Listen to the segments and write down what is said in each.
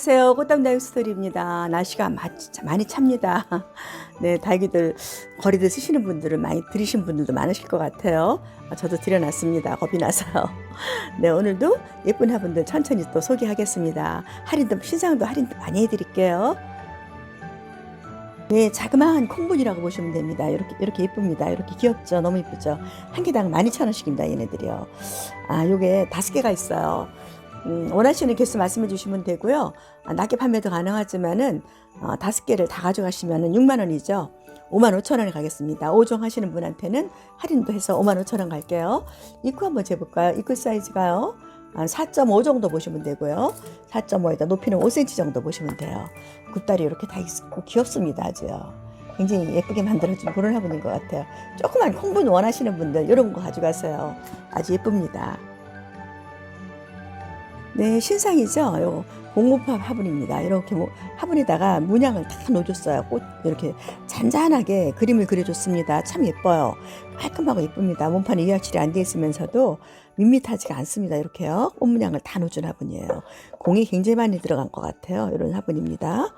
안녕하세요. 꽃담다육 스토리입니다. 날씨가 많이 찹니다. 네, 달기들 거리들 쓰시는 분들은 많이 들으신 분들도 많으실 것 같아요. 아, 저도 들여놨습니다. 겁이 나서요. 네, 오늘도 예쁜 화분들 천천히 또 소개하겠습니다. 할인도 신상도 할인도 많이 해드릴게요. 네, 자그마한 콩분이라고 보시면 됩니다. 이렇게 이렇게 예쁩니다. 이렇게 귀엽죠? 너무 예쁘죠? 한 개당 12,000원씩입니다. 얘네들이요. 아, 요게 다섯 개가 있어요. 음, 원하시는 개수 말씀해 주시면 되고요. 아, 낮게 판매도 가능하지만은 어, 다섯 개를 다 가져가시면은 6만 원이죠. 5만 5천 원에 가겠습니다. 5종 하시는 분한테는 할인도 해서 5만 5천 원 갈게요. 입구 한번 재볼까요? 입구 사이즈가요. 한 4.5 정도 보시면 되고요. 4.5에다 높이는 5cm 정도 보시면 돼요. 굽다리 이렇게 다 있고 귀엽습니다. 아주요. 굉장히 예쁘게 만들어준 그런 화분인 것 같아요. 조그만 콩분 원하시는 분들 이런 거 가져가세요. 아주 예쁩니다. 네, 신상이죠. 요 공무팝 화분입니다. 이렇게 뭐 화분에다가 문양을 다 놓아줬어요. 꽃 이렇게 잔잔하게 그림을 그려줬습니다. 참 예뻐요. 깔끔하고 예쁩니다. 몸판이 이약칠이 안 돼 있으면서도 밋밋하지가 않습니다. 이렇게요. 꽃 문양을 다 놓아준 화분이에요. 공이 굉장히 많이 들어간 것 같아요. 이런 화분입니다.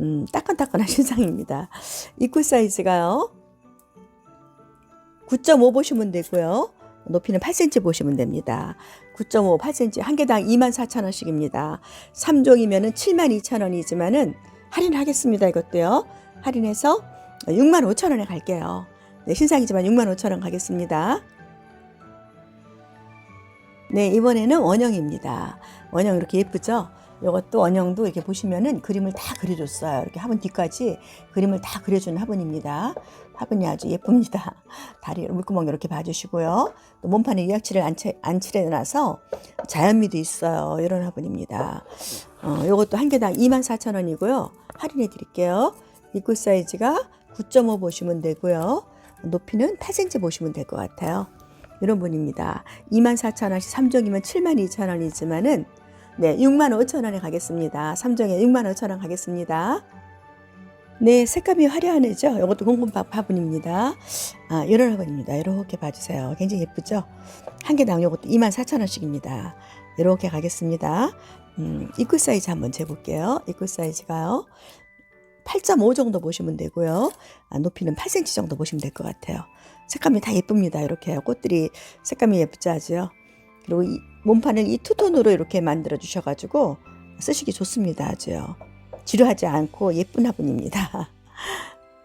음, 따끈따끈한 신상입니다. 입구 사이즈가요. 9.5 보시면 되고요. 높이는 8cm 보시면 됩니다. 9.5, 8cm 한 개당 24,000원씩입니다. 3종이면은 72,000원이지만은 할인하겠습니다. 이것도요. 할인해서 65,000원에 갈게요. 네, 신상이지만 65,000원 가겠습니다. 네, 이번에는 원형입니다. 원형 이렇게 예쁘죠? 이것도 원형도 이렇게 보시면은 그림을 다 그려줬어요. 이렇게 화분 뒤까지 그림을 다 그려준 화분입니다. 화분이 아주 예쁩니다. 다리 물구멍 이렇게 봐주시고요. 또 몸판에 이약칠을 안, 치- 안 칠해놔서 자연미도 있어요. 이런 화분입니다. 어, 이것도 한 개당 24,000원이고요. 할인해 드릴게요. 입구 사이즈가 9.5 보시면 되고요. 높이는 8cm 보시면 될 것 같아요. 이런 분입니다. 24,000원씩 3종이면 72,000원이지만은 네, 65,000원에 가겠습니다. 3종에 65,000원 가겠습니다. 네, 색감이 화려한 애죠. 이것도 공공밥 화분입니다. 아, 이런 화분입니다. 이렇게 봐주세요. 굉장히 예쁘죠? 한 개당 이것도 24,000원씩입니다. 이렇게 가겠습니다. 음, 입구 사이즈 한번 재볼게요. 입구 사이즈가요. 8.5 정도 보시면 되고요. 아, 높이는 8cm 정도 보시면 될 것 같아요. 색감이 다 예쁩니다. 이렇게 꽃들이 색감이 예쁘죠, 아주요. 그리고 이 몸판을 이 투톤으로 이렇게 만들어 주셔가지고 쓰시기 좋습니다, 아주요. 지루하지 않고 예쁜 화분입니다.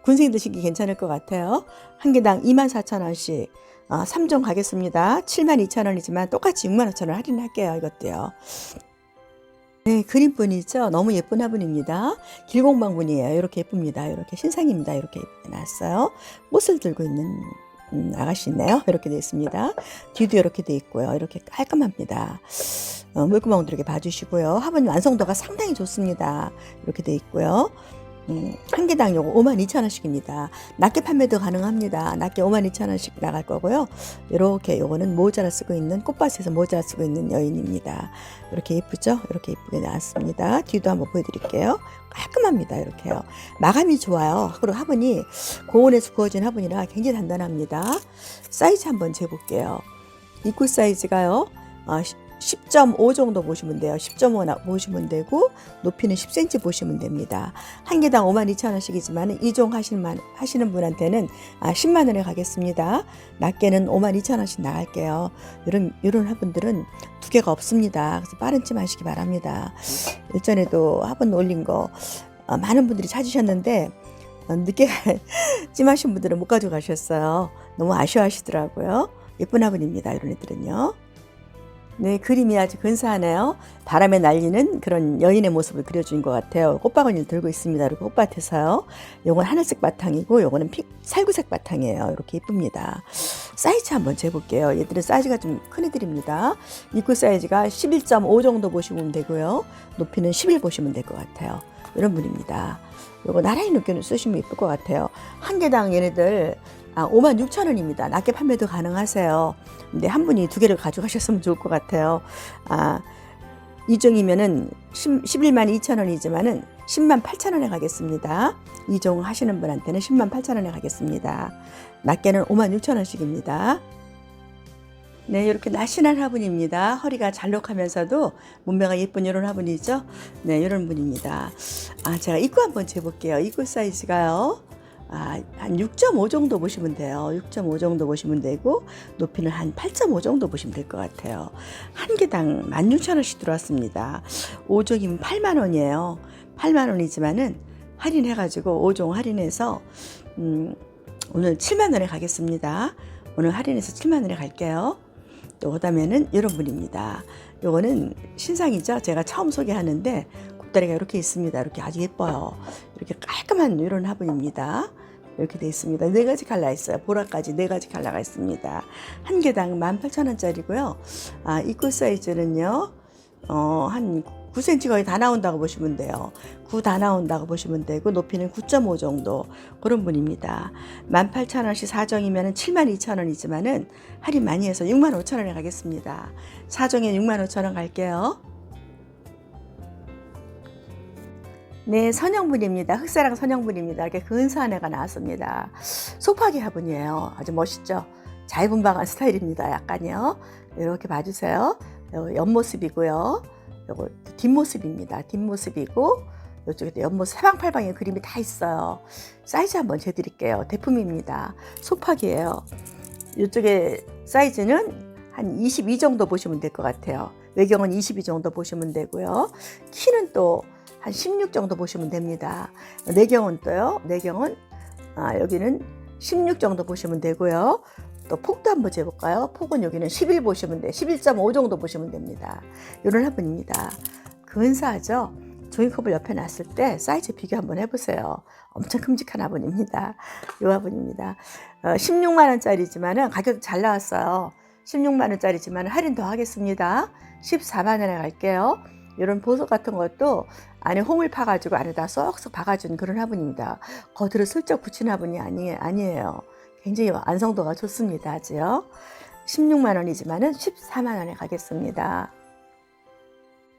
군생 드시기 괜찮을 것 같아요. 한 개당 24,000원씩. 어, 3종 가겠습니다. 72,000원이지만 똑같이 65,000원 할인할게요. 이것도요. 네, 그림뿐이죠. 너무 예쁜 화분입니다. 길공방분이에요. 이렇게 예쁩니다. 이렇게 신상입니다. 이렇게 예쁘게 나왔어요. 꽃을 들고 있는 음, 아가씨네요. 이렇게 되어 있습니다. 뒤도 이렇게 되어 있고요. 이렇게 깔끔합니다. 어, 물구멍도 이렇게 봐주시고요. 화분 완성도가 상당히 좋습니다. 이렇게 되어 있고요. 음, 한 개당 요거 52,000원씩입니다. 낮게 판매도 가능합니다. 낮게 52,000원씩 나갈 거고요. 이렇게 요거는 모자라 쓰고 있는 꽃밭에서 모자라 쓰고 있는 여인입니다. 이렇게 예쁘죠? 이렇게 예쁘게 나왔습니다. 뒤도 한번 보여드릴게요. 깔끔합니다. 이렇게요. 마감이 좋아요. 그리고 화분이 고온에서 구워진 화분이라 굉장히 단단합니다. 사이즈 한번 재볼게요. 입구 사이즈가요. 어, 10.5 정도 보시면 돼요. 10.5 보시면 되고 높이는 10cm 보시면 됩니다. 한 개당 52,000원씩이지만 2종 하시는, 하시는 분한테는 아, 10만 원에 가겠습니다. 낮게는 52,000원씩 나갈게요. 이런 이런 화분들은 두 개가 없습니다. 그래서 빠른 찜 하시기 바랍니다. 일전에도 화분 올린 거 어, 많은 분들이 찾으셨는데 어, 늦게 찜하신 분들은 못 가져가셨어요. 너무 아쉬워하시더라고요. 예쁜 화분입니다. 이런 애들은요. 네, 그림이 아주 근사하네요. 바람에 날리는 그런 여인의 모습을 그려준 것 같아요. 꽃바구니를 들고 있습니다. 그리고 꽃밭에서요. 요건 하늘색 바탕이고, 요거는 피, 살구색 바탕이에요. 이렇게 예쁩니다. 사이즈 한번 재볼게요. 얘들은 사이즈가 좀 큰 애들입니다. 입구 사이즈가 11.5 정도 보시면 되고요. 높이는 11 보시면 될 것 같아요. 이런 분입니다. 요거 나란히 느껴 쓰시면 예쁠 것 같아요. 한 개당 얘네들 아, 5만 6천 원입니다. 낮게 판매도 가능하세요. 근데 한 분이 두 개를 가져가셨으면 좋을 것 같아요. 아, 이종이면은 10, 11만 2천 원이지만은 10만 8천 원에 가겠습니다. 이종 하시는 분한테는 10만 8천 원에 가겠습니다. 낮게는 5만 6천 원씩입니다. 네, 이렇게 날씬한 화분입니다. 허리가 잘록하면서도 몸매가 예쁜 이런 화분이죠. 네, 이런 분입니다. 아, 제가 입구 한번 재볼게요. 입구 사이즈가요. 아, 한 6.5 정도 보시면 돼요. 6.5 정도 보시면 되고 높이는 한 8.5 정도 보시면 될 것 같아요. 한 개당 16,000원씩 들어왔습니다. 5종이면 8만 원이에요. 8만 원이지만은 할인해 가지고 5종 할인해서 음, 오늘 7만 원에 가겠습니다. 오늘 할인해서 7만 원에 갈게요. 또 그다음에는 이런 분입니다. 요거는 신상이죠. 제가 처음 소개하는데 굽다리가 이렇게 있습니다. 이렇게 아주 예뻐요. 이렇게 깔끔한 이런 화분입니다. 이렇게 돼 있습니다. 네 가지 컬러 있어요. 보라까지 네 가지 컬러가 있습니다. 한 개당 18,000원짜리고요. 아, 입구 사이즈는요. 어, 한 9cm 거의 다 나온다고 보시면 돼요. 9 다 나온다고 보시면 되고 높이는 9.5 정도 그런 분입니다. 18,000원씩 4정이면 72,000원이지만은 할인 많이 해서 65,000원에 가겠습니다. 4정에 65,000원 갈게요. 네, 선영분입니다. 흑사랑 선영분입니다. 이렇게 근사한 애가 나왔습니다. 소파기 화분이에요. 아주 멋있죠? 자유분방한 스타일입니다. 약간요. 이렇게 봐주세요. 요 옆모습이고요. 요거 뒷모습입니다. 뒷모습이고 이쪽에 옆모습 사방팔방에 그림이 다 있어요. 사이즈 한번 재드릴게요. 대품입니다. 소파기예요. 이쪽에 사이즈는 한 22 정도 보시면 될 것 같아요. 외경은 22 정도 보시면 되고요. 키는 또 한 16 정도 보시면 됩니다. 내경은 또요. 내경은 아, 여기는 16 정도 보시면 되고요. 또 폭도 한번 재볼까요? 폭은 여기는 11 보시면 돼요. 11.5 정도 보시면 됩니다. 이런 화분입니다. 근사하죠? 종이컵을 옆에 놨을 때 사이즈 비교 한번 해보세요. 엄청 큼직한 화분입니다. 이 화분입니다. 어, 16만 원짜리지만은 가격 잘 나왔어요. 16만 원짜리지만 할인 더 하겠습니다. 14만 원에 갈게요. 이런 보석 같은 것도 안에 홍을 파가지고 안에다 쏙쏙 박아준 그런 화분입니다. 겉으로 슬쩍 붙인 화분이 아니, 아니에요. 굉장히 완성도가 좋습니다. 아주요. 16만 원이지만은 14만 원에 가겠습니다.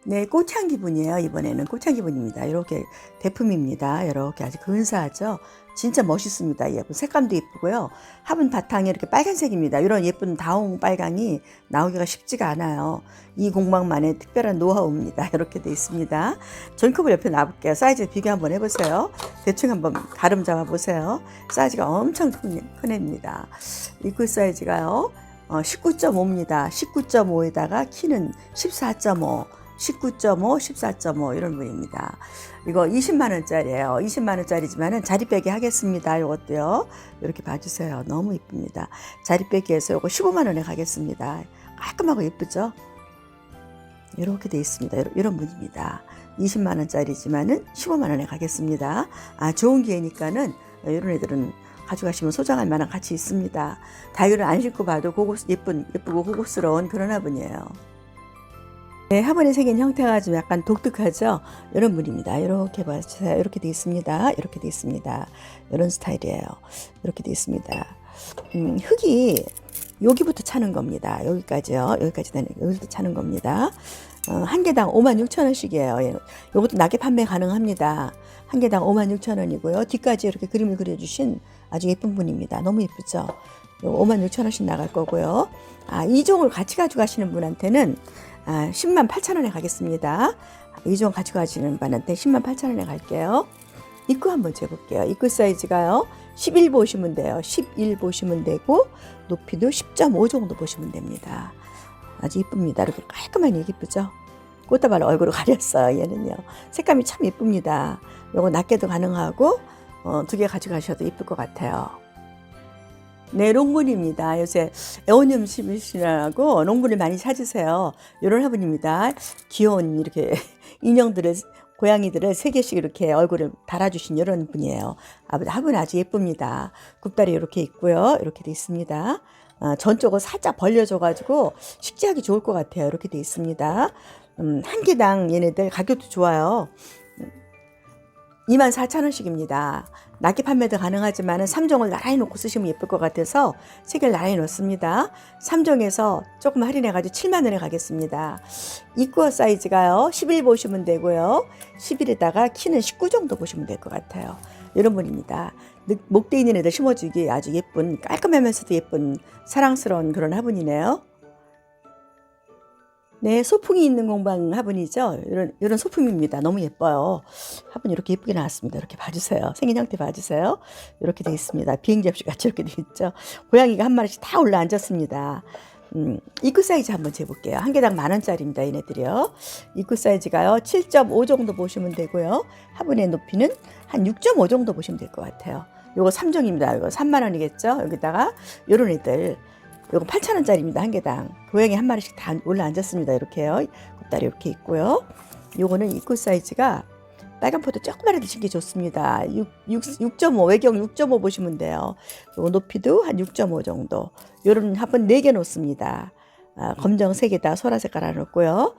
네, 꽃향기 분이에요. 이번에는 꽃향기 분입니다. 이렇게 대품입니다. 이렇게 아주 근사하죠. 진짜 멋있습니다. 예쁜 색감도 예쁘고요. 화분 바탕이 이렇게 빨간색입니다. 이런 예쁜 다홍 빨강이 나오기가 쉽지가 않아요. 이 공방만의 특별한 노하우입니다. 이렇게 돼 있습니다. 전컵을 옆에 놔볼게요. 사이즈 비교 한번 해보세요. 대충 한번 가름 잡아 보세요. 사이즈가 엄청 큰, 큰 애입니다. 입구 사이즈가요. 어, 19.5입니다. 19.5에다가 키는 14.5. 19.5, 14.5 이런 분입니다. 이거 20만 원짜리예요. 20만 원짜리지만은 자리 빼기 하겠습니다. 이것도요. 이렇게 봐주세요. 너무 이쁩니다. 자리 빼기해서 이거 15만 원에 가겠습니다. 깔끔하고 예쁘죠? 이렇게 돼 있습니다. 이런- 분입니다. 20만 원짜리지만은 15만 원에 가겠습니다. 아 좋은 기회니까는 이런 애들은 가져가시면 소장할 만한 가치 있습니다. 다이어를 안 신고 봐도 고급 예쁜 예쁘고 고급스러운 그런 화분이에요. 네, 화분에 생긴 형태가 좀 약간 독특하죠. 이런 분입니다. 이렇게 봐주세요. 이렇게 돼 있습니다. 이렇게 돼 있습니다. 이런 스타일이에요. 이렇게 돼 있습니다. 음, 흙이 여기부터 차는 겁니다. 여기까지요. 여기까지 되는 여기부터 차는 겁니다. 어, 한 개당 5만 6천 원씩이에요. 예, 이것도 낮게 판매 가능합니다. 한 개당 5만 6천 원이고요. 뒤까지 이렇게 그림을 그려주신 아주 예쁜 분입니다. 너무 예쁘죠? 5만 6천 원씩 나갈 거고요. 아, 이 종을 같이 가져가시는 분한테는 아, 10만 8천 원에 가겠습니다. 이종 가져가시는 분한테 10만 8천 원에 갈게요. 입구 한번 재볼게요. 입구 사이즈가요. 11 보시면 돼요. 11 보시면 되고 높이도 10.5 정도 보시면 됩니다. 아주 이쁩니다. 이렇게 깔끔하니 예쁘죠? 꽃다발 얼굴을 가렸어요. 얘는요. 색감이 참 예쁩니다. 요거 낮게도 가능하고 어, 두 개 가져가셔도 예쁠 것 같아요. 네, 롱분입니다. 요새 애원님 심으시라고 롱분을 많이 찾으세요. 이런 화분입니다. 귀여운 이렇게 인형들을 고양이들을 세 개씩 이렇게 얼굴을 달아주신 이런 분이에요. 화분 아주 예쁩니다. 굽다리 이렇게 있고요. 이렇게 돼 있습니다. 아, 전쪽을 살짝 벌려줘가지고 식지하기 좋을 것 같아요. 이렇게 돼 있습니다. 음, 한 개당 얘네들 가격도 좋아요. 24,000원씩입니다. 낮게 판매도 가능하지만 3종을 나란히 놓고 쓰시면 예쁠 것 같아서 3개를 나란히 놓습니다. 3종에서 조금 할인해가지고 7만원에 가겠습니다. 입구어 사이즈가요. 11 보시면 되고요. 11에다가 키는 19 정도 보시면 될 것 같아요. 이런 분입니다. 목대 있는 애들 심어주기 아주 예쁜 깔끔하면서도 예쁜 사랑스러운 그런 화분이네요. 네, 소풍이 있는 공방 화분이죠. 이런, 이런 소품입니다. 너무 예뻐요. 화분 이렇게 예쁘게 나왔습니다. 이렇게 봐주세요. 생긴 형태 봐주세요. 이렇게 돼 있습니다. 비행기 없이 같이 이렇게 돼 있죠. 고양이가 한 마리씩 다 올라 앉았습니다. 음, 입구 사이즈 한번 재볼게요. 한 개당 만 원짜리입니다. 얘네들이요. 입구 사이즈가요. 7.5 정도 보시면 되고요. 화분의 높이는 한 6.5 정도 보시면 될 것 같아요. 요거 3종입니다. 이거 3만 원이겠죠. 여기다가 요런 애들 요거 8천 원짜리입니다. 한 개당. 고양이 한 마리씩 다 올라 앉았습니다. 이렇게요. 곱다리 이렇게 있고요. 요거는 입구 사이즈가 빨간 포도 조금만 해도 신기 좋습니다. 6, 6, 6.5 외경 6.5 보시면 돼요. 요 높이도 한 6.5 정도. 요런 화분 4개 놓습니다. 아, 검정 3개다 소라 색깔 하나 놓고요.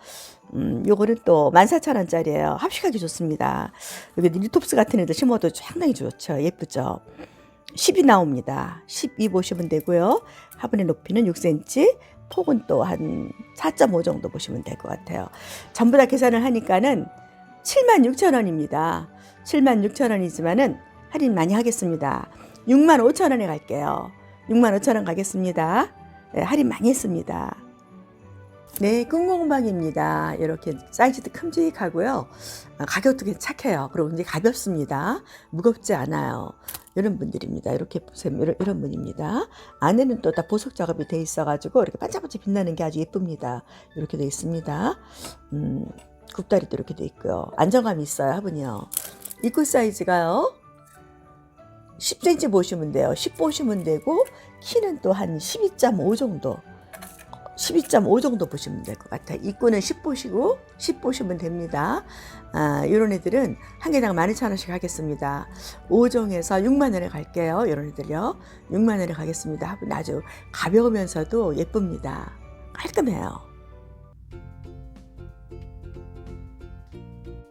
음, 요거는 또 14,000원짜리예요. 합식하기 좋습니다. 여기 리톱스 같은 애들 심어도 상당히 좋죠. 예쁘죠. 10이 나옵니다. 12 보시면 되고요. 화분의 높이는 6cm, 폭은 또 한 4.5 정도 보시면 될 것 같아요. 전부 다 계산을 하니까는 7만 6천 원입니다. 7만 6천 원이지만은 할인 많이 하겠습니다. 6만 5천 원에 갈게요. 6만 5천 원 가겠습니다. 네, 할인 많이 했습니다. 네, 끈공방입니다. 이렇게 사이즈도 큼직하고요. 아, 가격도 괜찮게요. 그리고 이제 가볍습니다. 무겁지 않아요. 이런 분들입니다. 이렇게 보세요. 이런, 분입니다. 안에는 또 다 보석 작업이 돼 있어가지고 이렇게 반짝반짝 빛나는 게 아주 예쁩니다. 이렇게 돼 있습니다. 음, 굽다리도 이렇게 돼 있고요. 안정감이 있어요. 화분이요. 입구 사이즈가요. 10cm 보시면 돼요. 10 보시면 되고 키는 또 한 12.5 정도. 12.5 정도 보시면 될 것 같아요. 입구는 10 보시고 10 보시면 됩니다. 아, 이런 애들은 한 개당 12,000원씩 하겠습니다. 5종에서 6만 원에 갈게요. 이런 애들요. 6만 원에 가겠습니다. 아주 가벼우면서도 예쁩니다. 깔끔해요.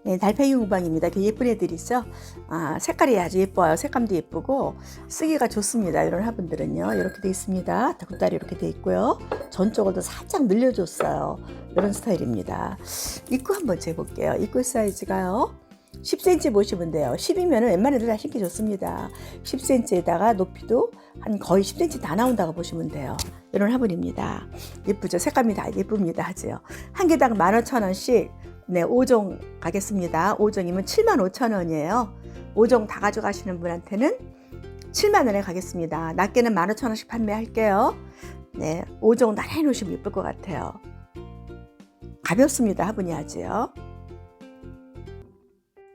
네, 달팽이 공방입니다. 그 예쁜 애들이죠. 아, 색깔이 아주 예뻐요. 색감도 예쁘고 쓰기가 좋습니다. 이런 화분들은요. 이렇게 돼 있습니다. 닭다리 이렇게 돼 있고요. 전적으로도 살짝 늘려줬어요. 이런 스타일입니다. 입구 한번 재볼게요. 입구 사이즈가요. 10cm 보시면 돼요. 10이면 웬만한 애들 다 신기 좋습니다. 10cm에다가 높이도 한 거의 10cm 다 나온다고 보시면 돼요. 이런 화분입니다. 예쁘죠? 색감이 다 예쁩니다. 하죠. 한 개당 15,000원씩 네, 5종 가겠습니다. 5종이면 7만 5천 원이에요. 5종 다 가져가시는 분한테는 7만 원에 가겠습니다. 낮게는 15,000원씩 판매할게요. 네, 5종 나란히 놓으시면 예쁠 것 같아요. 가볍습니다. 화분이 아주요.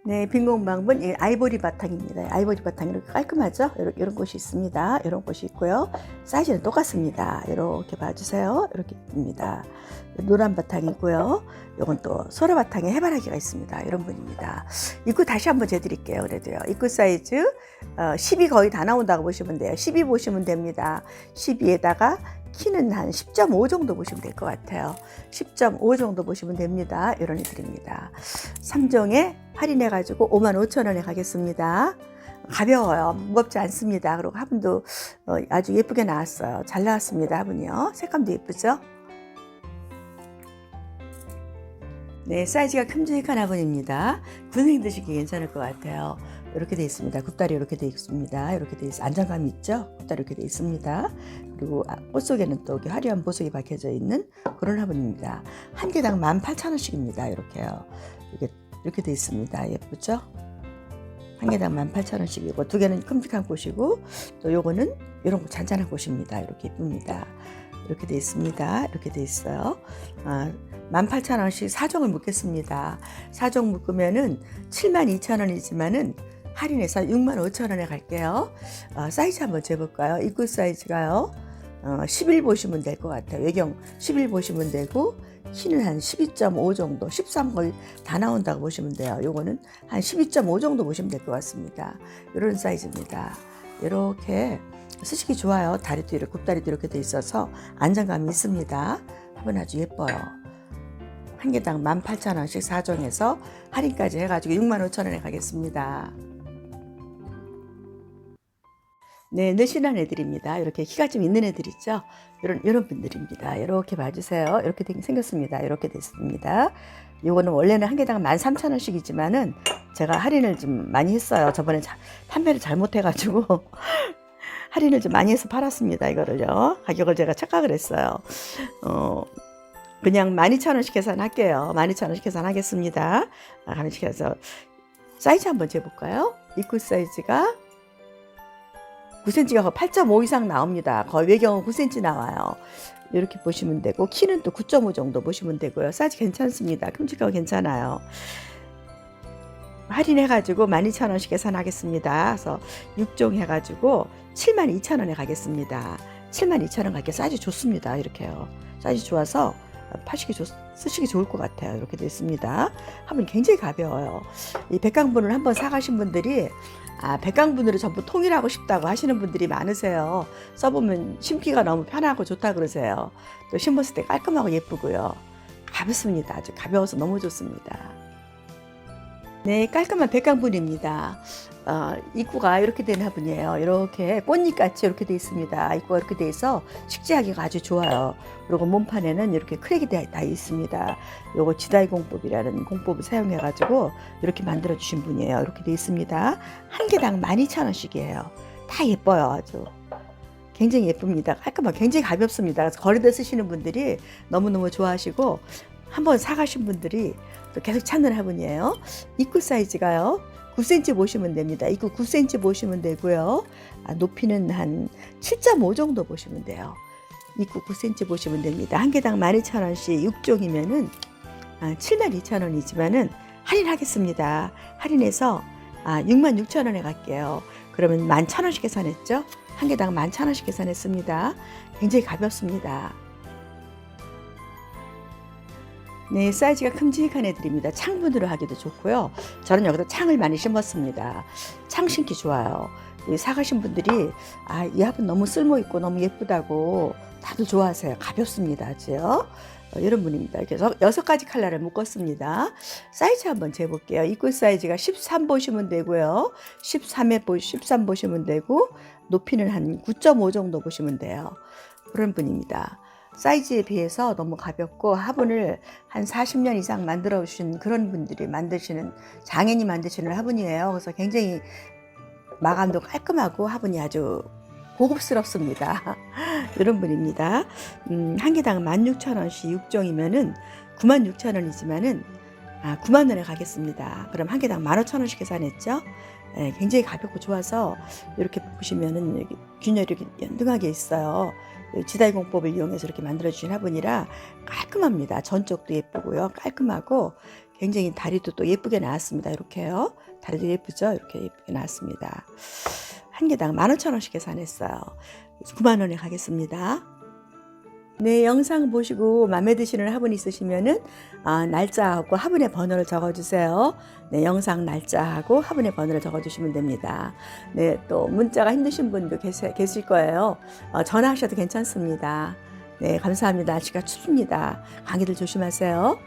네, 빈 공방분 이 아이보리 바탕입니다. 아이보리 바탕 이렇게 깔끔하죠? 이런, 이런 곳이 있습니다. 이런 곳이 있고요. 사이즈는 똑같습니다. 이렇게 봐주세요. 이렇게 입니다. 노란 바탕이고요. 이건 또 소라 바탕에 해바라기가 있습니다. 이런 분입니다. 입구 다시 한번 재드릴게요. 그래도요. 입구 사이즈 어, 10이 거의 다 나온다고 보시면 돼요. 12 보시면 됩니다. 12에다가 키는 한 10.5 정도 보시면 될 것 같아요. 10.5 정도 보시면 됩니다. 이런 애들입니다. 3종에 할인해가지고 5만 5천 원에 가겠습니다. 가벼워요. 무겁지 않습니다. 그리고 화분도 어, 아주 예쁘게 나왔어요. 잘 나왔습니다. 화분이요. 색감도 예쁘죠? 네, 사이즈가 큼직한 화분입니다. 군생 드시기 괜찮을 것 같아요. 이렇게 돼 있습니다. 굽다리 이렇게 돼 있습니다. 이렇게 돼 있어 안정감이 있죠? 굽다리 이렇게 돼 있습니다. 그리고 아, 꽃 속에는 또 화려한 보석이 박혀져 있는 그런 화분입니다. 한 개당 18,000원씩입니다. 이렇게요. 이렇게 이렇게 돼 있습니다. 예쁘죠? 한 개당 18,000원씩이고 두 개는 큼직한 꽃이고 또 요거는 이런 거 잔잔한 꽃입니다. 이렇게 예쁩니다. 이렇게 돼 있습니다. 이렇게 돼 있어요. 아, 18,000원씩 4종을 묶겠습니다. 4종 묶으면은 72,000원이지만은 할인해서 65,000원에 갈게요. 어, 사이즈 한번 재볼까요? 입구 사이즈가요. 어, 11 보시면 될 것 같아요. 외경 11 보시면 되고 키는 한 12.5 정도, 13 거의 다 나온다고 보시면 돼요. 요거는 한 12.5 정도 보시면 될 것 같습니다. 이런 사이즈입니다. 이렇게 쓰시기 좋아요. 다리도 이렇게 굽다리도 이렇게 돼 있어서 안정감이 있습니다. 화분 아주 예뻐요. 한 개당 18,000원씩 4종에서 할인까지 해가지고 65,000원에 가겠습니다. 네, 늘씬한 애들입니다. 이렇게 키가 좀 있는 애들 있죠? 이런, 이런 분들입니다. 이렇게 봐주세요. 이렇게 생겼습니다. 이렇게 됐습니다. 이거는 원래는 한 개당 13,000원씩이지만은 제가 할인을 좀 많이 했어요. 저번에 자, 판매를 잘못해가지고 할인을 좀 많이 해서 팔았습니다. 이거를요. 가격을 제가 착각을 했어요. 어, 그냥 12,000원씩 계산할게요. 12,000원씩 계산하겠습니다. 아, 해서 사이즈 한번 재볼까요? 입구 사이즈가 9cm가 8.5 이상 나옵니다. 거의 외경은 9cm 나와요. 이렇게 보시면 되고 키는 또 9.5 정도 보시면 되고요. 사이즈 괜찮습니다. 큼직하고 괜찮아요. 할인해가지고 12,000원씩 계산하겠습니다. 그래서 6종 해가지고 72,000원에 가겠습니다. 72,000원 갈게 사이즈 좋습니다. 이렇게요. 사이즈 좋아서 파시기 좋, 쓰시기 좋을 것 같아요. 이렇게 있습니다. 화분이 굉장히 가벼워요. 이 백강분을 한번 사가신 분들이 아, 백강분으로 전부 통일하고 싶다고 하시는 분들이 많으세요. 써보면 심기가 너무 편하고 좋다 그러세요. 또 심었을 때 깔끔하고 예쁘고요. 가볍습니다. 아주 가벼워서 너무 좋습니다. 네, 깔끔한 백강분입니다. 어, 입구가 이렇게 된 화분이에요. 이렇게 꽃잎같이 이렇게 돼 있습니다. 입구가 이렇게 돼 있어 식재하기가 아주 좋아요. 그리고 몸판에는 이렇게 크랙이 다 있습니다. 요거 지다이 공법이라는 공법을 사용해가지고 이렇게 만들어 주신 분이에요. 이렇게 돼 있습니다. 한 개당 12,000원씩이에요. 다 예뻐요, 아주. 굉장히 예쁩니다. 깔끔하고 굉장히 가볍습니다. 그래서 거리대 쓰시는 분들이 너무너무 좋아하시고 한번 사가신 분들이 또 계속 찾는 화분이에요. 입구 사이즈가요. 9cm 보시면 됩니다. 입구 9cm 보시면 되고요. 아, 높이는 한 7.5 정도 보시면 돼요. 입구 9cm 보시면 됩니다. 한 개당 12,000원씩 6종이면은 아, 72,000원이지만은 할인하겠습니다. 할인해서 아, 66,000원에 갈게요. 그러면 11,000원씩 계산했죠? 한 개당 11,000원씩 계산했습니다. 굉장히 가볍습니다. 네, 사이즈가 큼직한 애들입니다. 창분으로 하기도 좋고요. 저는 여기다 창을 많이 심었습니다. 창 심기 좋아요. 이 사가신 분들이 아, 이 화분 너무 쓸모 있고 너무 예쁘다고 다들 좋아하세요. 가볍습니다. 아주요. 어, 이런 분입니다. 그래서 여섯 가지 컬러를 묶었습니다. 사이즈 한번 재볼게요. 입구 사이즈가 13 보시면 되고요. 13에 보, 13 보시면 되고 높이는 한 9.5 정도 보시면 돼요. 그런 분입니다. 사이즈에 비해서 너무 가볍고 화분을 한 40년 이상 만들어 주신 그런 분들이 만드시는 장인이 만드시는 화분이에요. 그래서 굉장히 마감도 깔끔하고 화분이 아주 고급스럽습니다. 이런 분입니다. 음, 한 개당 16,000원씩 6종이면은 96,000원이지만은 아, 9만 원에 가겠습니다. 그럼 한 개당 15,000원씩 계산했죠? 예, 굉장히 가볍고 좋아서 이렇게 보시면은 균열이 연등하게 있어요. 지다이 공법을 이용해서 이렇게 만들어주신 화분이라 깔끔합니다. 전적도 예쁘고요. 깔끔하고 굉장히 다리도 또 예쁘게 나왔습니다. 이렇게요. 다리도 예쁘죠? 이렇게 예쁘게 나왔습니다. 한 개당 15,000원씩 계산했어요. 9만 원에 가겠습니다. 네, 영상 보시고 마음에 드시는 화분 있으시면은 아, 날짜하고 화분의 번호를 적어 주세요. 네, 영상 날짜하고 화분의 번호를 적어 주시면 됩니다. 네, 또 문자가 힘드신 분도 계시, 계실 거예요. 어, 전화하셔도 괜찮습니다. 네, 감사합니다. 날씨가 춥습니다. 감기들 조심하세요.